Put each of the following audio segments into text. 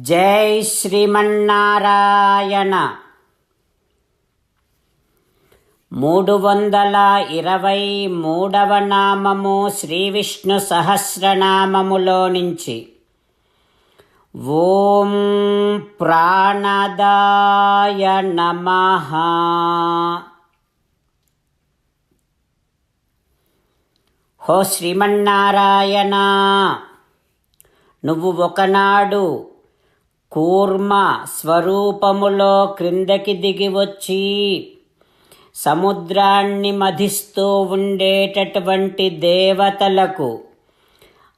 జై శ్రీమన్నారాయణ. మూడు వందల ఇరవై మూడవ నామము శ్రీ విష్ణు సహస్రనామములో నుంచి. ఓం ప్రాణదాయ నమ. హో శ్రీమన్నారాయణ నువ్వు ఒకనాడు కూర్మ స్వరూపములో క్రిందకి దిగి వచ్చి సముద్రాన్ని మధిస్తూ ఉండేటటువంటి దేవతలకు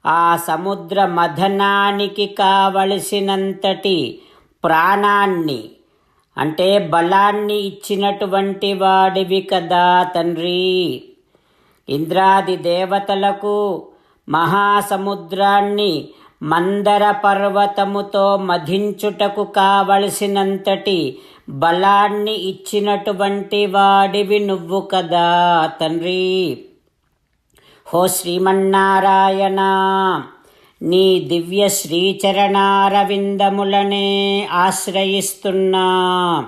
ఆ సముద్ర మథనానికి కావలసినంతటి ప్రాణాన్ని అంటే బలాన్ని ఇచ్చినటువంటి వాడివి కదా తండ్రి. ఇంద్రాది దేవతలకు మహాసముద్రాన్ని మందర పర్వతముతో మధించుటకు కావలసినంతటి బలాన్ని ఇచ్చినటువంటి వాడివి నువ్వు కదా తండ్రి. హో శ్రీమన్నారాయణ నీ దివ్య శ్రీచరణారవిందములనే ఆశ్రయిస్తున్నా.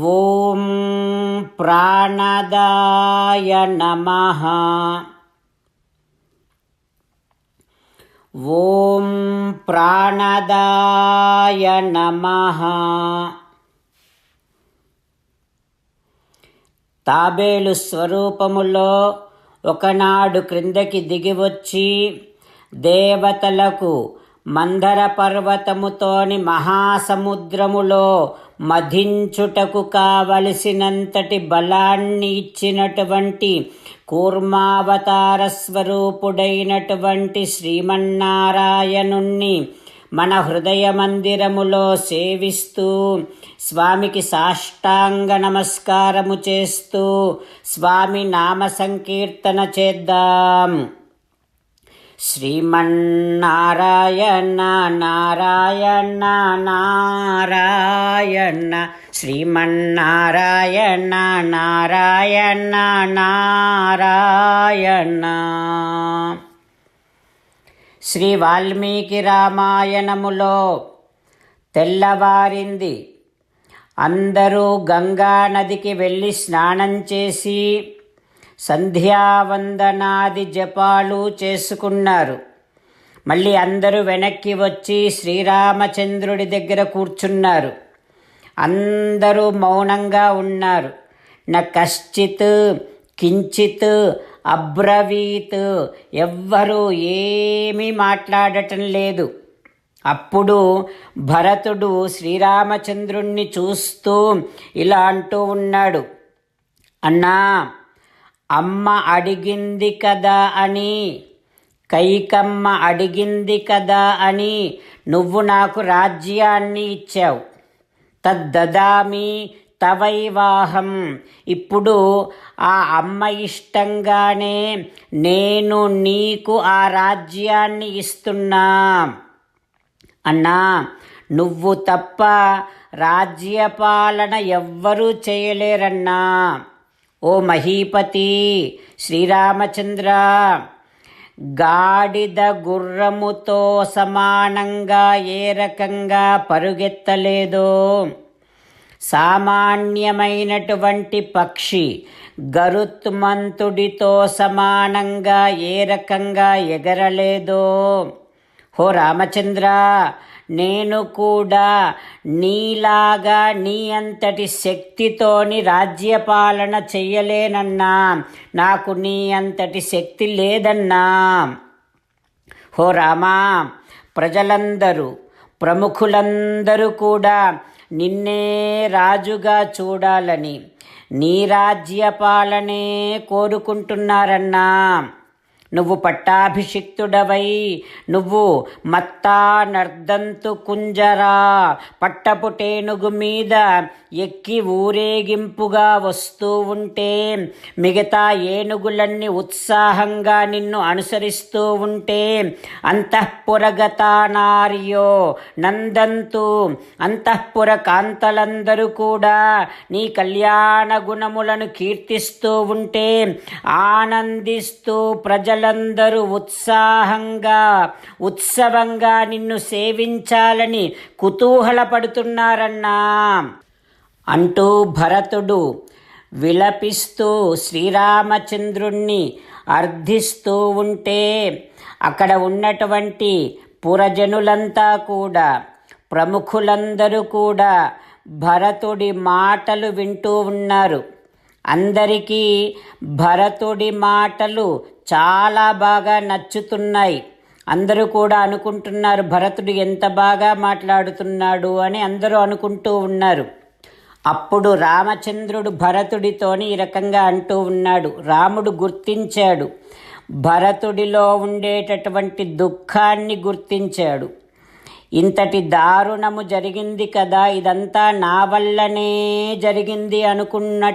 ఓం ప్రాణదాయ నమః. ఓం ప్రాణదాయ నమః. తాబేలు స్వరూపములో ఒకనాడు క్రిందకి దిగివచ్చి దేవతలకు మందర పర్వతముతోని మహాసముద్రములో మధించుటకు కావలసినంతటి బలాన్ని ఇచ్చినటువంటి కూర్మావతార స్వరూపుడైనటువంటి శ్రీమన్నారాయణుణ్ణి మన హృదయ మందిరములో సేవిస్తూ స్వామికి సాష్టాంగ నమస్కారము చేస్తూ స్వామి నామ సంకీర్తన చేద్దాం. శ్రీమన్నారాయణ నారాయణ నారాయణ శ్రీమన్నారాయణ నారాయణ నారాయణ. శ్రీ వాల్మీకి రామాయణములో తెల్లవారింది. అందరూ గంగా నదికి వెళ్ళి స్నానం చేసి సంధ్యావందనాది జపాలు చేసుకున్నారు. మళ్ళీ అందరూ వెనక్కి వచ్చి శ్రీరామచంద్రుడి దగ్గర కూర్చున్నారు. అందరూ మౌనంగా ఉన్నారు. నా కశ్చిత్ కించిత్ అబ్రవీత్ ఎవ్వరూ ఏమీ మాట్లాడటం లేదు. అప్పుడు భరతుడు శ్రీరామచంద్రుణ్ణి చూస్తూ ఇలా అంటూ ఉన్నాడు. అన్నా అమ్మ అడిగింది కదా అని కైకమ్మ అడిగింది కదా అని నువ్వు నాకు రాజ్యాన్ని ఇచ్చావు. తద్దదామి తవైవాహం. ఇప్పుడు ఆ అమ్మ ఇష్టంగానే నేను నీకు ఆ రాజ్యాన్ని ఇస్తున్నా. అన్నా నువ్వు తప్ప రాజ్యపాలన ఎవ్వరూ చేయలేరన్నా. ఓ మహీపతి శ్రీరామచంద్ర గాడిద గుర్రముతో సమానంగా ఏ రకంగా పరుగెత్తలేదో. సామాన్యమైనటువంటి పక్షి గరుత్మంతుడితో సమానంగా ఏ రకంగా ఎగరలేదో. హో రామచంద్ర నేను కూడా నీలాగా నీ అంతటి శక్తితోని రాజ్యపాలన చెయ్యలేనన్నా నాకు నీ అంతటి శక్తి లేదన్నా. హో రామా ప్రజలందరూ ప్రముఖులందరూ కూడా నిన్నే రాజుగా చూడాలని నీ రాజ్యపాలనే కోరుకుంటున్నారన్నా. నువ్వు పట్టాభిషిక్తుడవై నువ్వు మత్తా నర్దంతు కుంజరా పట్టపుటేనుగు మీద ఎక్కి ఊరేగింపుగా వస్తూ ఉంటే మిగతా ఏనుగులన్నీ ఉత్సాహంగా నిన్ను అనుసరిస్తూ ఉంటే అంతఃపురగతానార్యో నందంతు అంతఃపుర కాంతలందరూ కూడా నీ కళ్యాణ గుణములను కీర్తిస్తూ ఉంటే ఆనందిస్తూ ప్రజలందరూ ఉత్సాహంగా ఉత్సవంగా నిన్ను సేవించాలని కుతూహలపడుతున్నారన్నా. అంటూ భరతుడు విలపిస్తూ శ్రీరామచంద్రుణ్ణి అర్థిస్తూ ఉంటే అక్కడ ఉన్నటువంటి పురజనులంతా కూడా ప్రముఖులందరూ కూడా భరతుడి మాటలు వింటూ ఉన్నారు. అందరికీ భరతుడి మాటలు చాలా బాగా నచ్చుతున్నాయి. అందరూ కూడా అనుకుంటున్నారు భరతుడు ఎంత బాగా మాట్లాడుతున్నాడు అని అందరూ అనుకుంటూ ఉన్నారు. అప్పుడు రామచంద్రుడు భరతుడితోని ఈ రకంగా అంటూ ఉన్నాడు. రాముడు గుర్తించాడు. భరతుడిలో ఉండేటటువంటి దుఃఖాన్ని గుర్తించాడు. ఇంతటి దారుణము జరిగింది కదా ఇదంతా నా వల్లనే జరిగింది అనుకున్న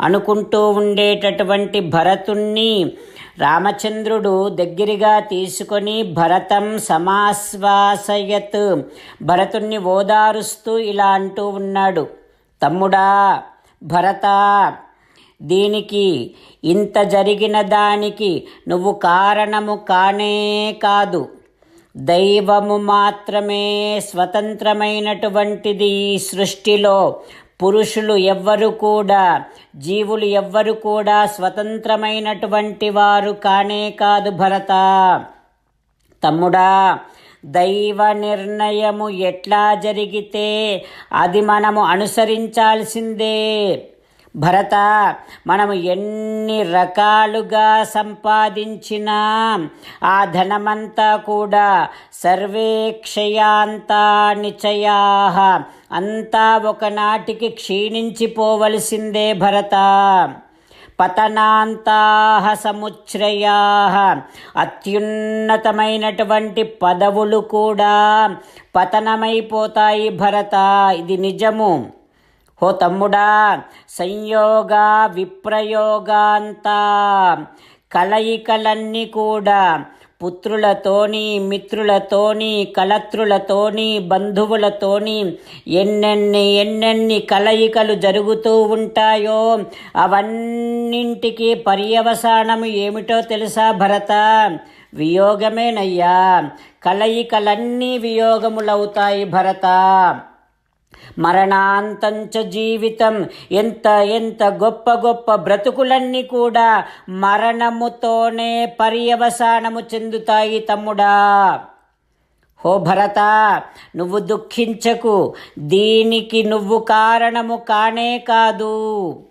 అనుకుంటూ ఉండేటటువంటి భరతుణ్ణి రామచంద్రుడు దగ్గరగా తీసుకొని భరతం సమాశ్వాసయత్ భరతుణ్ణి ఓదారుస్తూ ఇలా అంటూ ఉన్నాడు. తమ్ముడా భరత దీనికి ఇంత జరిగిన దానికి నువ్వు కారణము కానే కాదు. దైవము మాత్రమే స్వతంత్రమైనటువంటిది ఈ సృష్టిలో. పురుషులు ఎవ్వరు కూడా జీవులు ఎవ్వరు కూడా స్వతంత్రమైనటువంటి వారు కానే కాదు భరత. తమ్ముడా దైవ నిర్ణయము ఎట్లా జరిగితే అది మనము అనుసరించాల్సిందే. భరత మనము ఎన్ని రకాలుగా సంపాదించినా ఆ ధనమంతా కూడా సర్వే క్షయాంతా నిచయా అంతా ఒకనాటికి క్షీణించిపోవలసిందే భరత. పతనాంతా సముచ్రయా అత్యున్నతమైనటువంటి పదవులు కూడా పతనమైపోతాయి భరత ఇది నిజము. హో తమ్ముడా సంయోగ విప్రయోగాంతా కలయికలన్నీ కూడా పుత్రులతోని మిత్రులతోని కలత్రులతోని బంధువులతోని ఎన్నెన్ని ఎన్నెన్ని కలయికలు జరుగుతూ ఉంటాయో అవన్నింటికి పర్యవసానము ఏమిటో తెలుసా భరత? వియోగమేనయ్యా. కలయికలన్నీ వియోగములవుతాయి భరత. మరణాంతంచ జీవితం. ఎంత ఎంత గొప్ప గొప్ప బ్రతుకులన్నీ కూడా మరణముతోనే పర్యవసానము చెందుతాయి తమ్ముడా. హో భరత నువ్వు దుఃఖించకు. దీనికి నువ్వు కారణము కానే కాదు.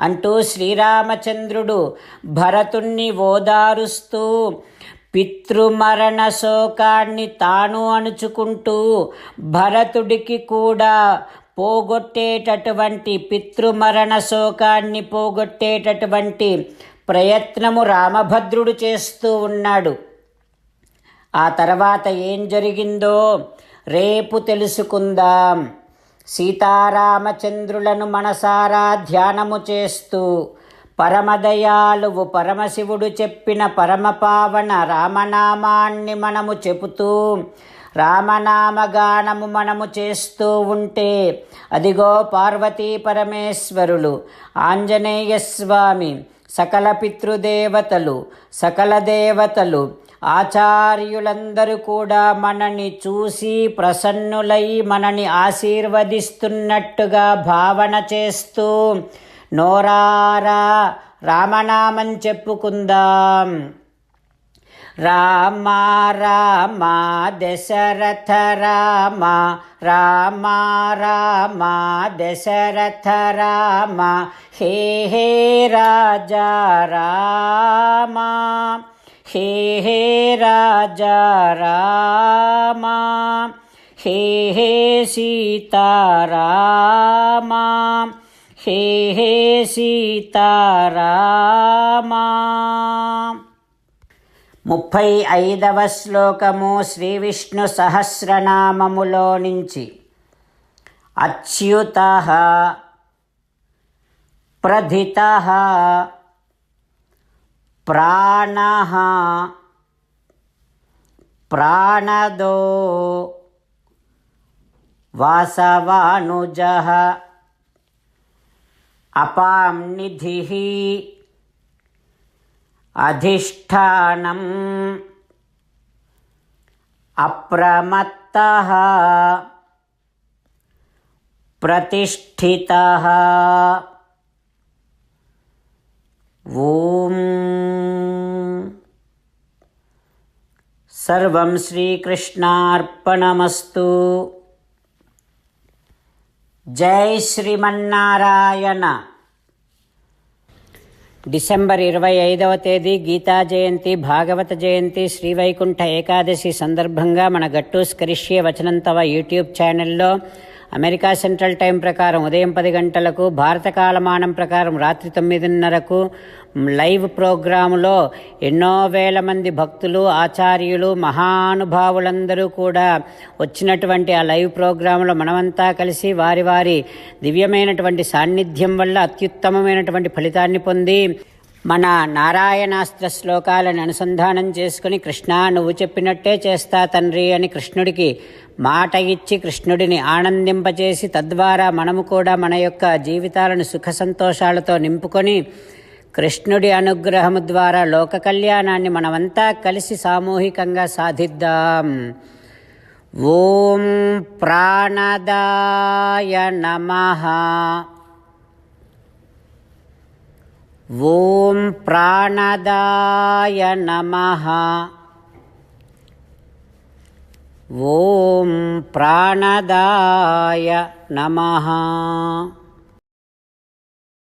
అంటూ శ్రీరామచంద్రుడు భరతుణ్ణి ఓదారుస్తూ పితృమరణ శోకాన్ని తాను అణుచుకుంటూ భరతుడికి కూడా పోగొట్టేటటువంటి పితృమరణ శోకాన్ని పోగొట్టేటటువంటి ప్రయత్నము రామభద్రుడు చేస్తూ ఉన్నాడు. ఆ తర్వాత ఏం జరిగిందో రేపు తెలుసుకుందాం. సీతారామచంద్రులను మనసారా ధ్యానము చేస్తూ పరమదయాలువు పరమశివుడు చెప్పిన పరమపావన రామనామాన్ని మనము చెబుతూ రామనామగానము మనము చేస్తూ ఉంటే అదిగో పార్వతీ పరమేశ్వరులు ఆంజనేయ స్వామి సకల పితృదేవతలు సకల దేవతలు ఆచార్యులందరూ కూడా మనని చూసి ప్రసన్నులై మనని ఆశీర్వదిస్తున్నట్టుగా భావన చేస్తూ నోరారా రామనామం చెప్పుకుందాం. రామ రామ దశరథ రామ రామ రామ దశరథ రామ హే హే రాజా రామ హే హే రాజా రామ హే హే సీతారామ హే హే సీతారామా. ముప్పై ఐదవ శ్లోకము శ్రీ విష్ణు సహస్రనామములో నుంచి. అచ్యుత ప్రధిత ప్రాణ ప్రాణదో వాసవానుజ अपां निधिः अधिष्ठानम् अप्रमत्तः प्रतिष्ठितः। ॐ सर्वं श्रीकृष्णार्पणमस्तु। జై శ్రీమన్నారాయణ. డిసెంబర్ ఇరవై ఐదవ తేదీ గీతా జయంతి భాగవత జయంతి శ్రీవైకుంఠ ఏకాదశి సందర్భంగా మన గట్టూస్ కరిష్యే వచనంతవ యూట్యూబ్ ఛానల్లో అమెరికా సెంట్రల్ టైం ప్రకారం ఉదయం పది గంటలకు భారత కాలమానం ప్రకారం రాత్రి తొమ్మిదిన్నరకు లైవ్ ప్రోగ్రాములో ఎన్నో వేల మంది భక్తులు ఆచార్యులు మహానుభావులందరూ కూడా వచ్చినటువంటి ఆ లైవ్ ప్రోగ్రాంలో మనమంతా కలిసి వారి వారి దివ్యమైనటువంటి సాన్నిధ్యం వల్ల అత్యుత్తమమైనటువంటి ఫలితాన్ని పొంది మన నారాయణాస్త్ర శ్లోకాలను అనుసంధానం చేసుకుని కృష్ణ నువ్వు చెప్పినట్టే చేస్తా తండ్రి అని కృష్ణుడికి మాట ఇచ్చి కృష్ణుడిని ఆనందింపచేసి తద్వారా మనము కూడా మన యొక్క జీవితాలను సుఖ సంతోషాలతో నింపుకొని కృష్ణుడి అనుగ్రహము ద్వారా లోక కళ్యాణాన్ని మనమంతా కలిసి సామూహికంగా సాధిద్దాం. ఓం ప్రాణదాయ నమ. ॐ प्राणदाय नमः। ॐ प्राणदाय नमः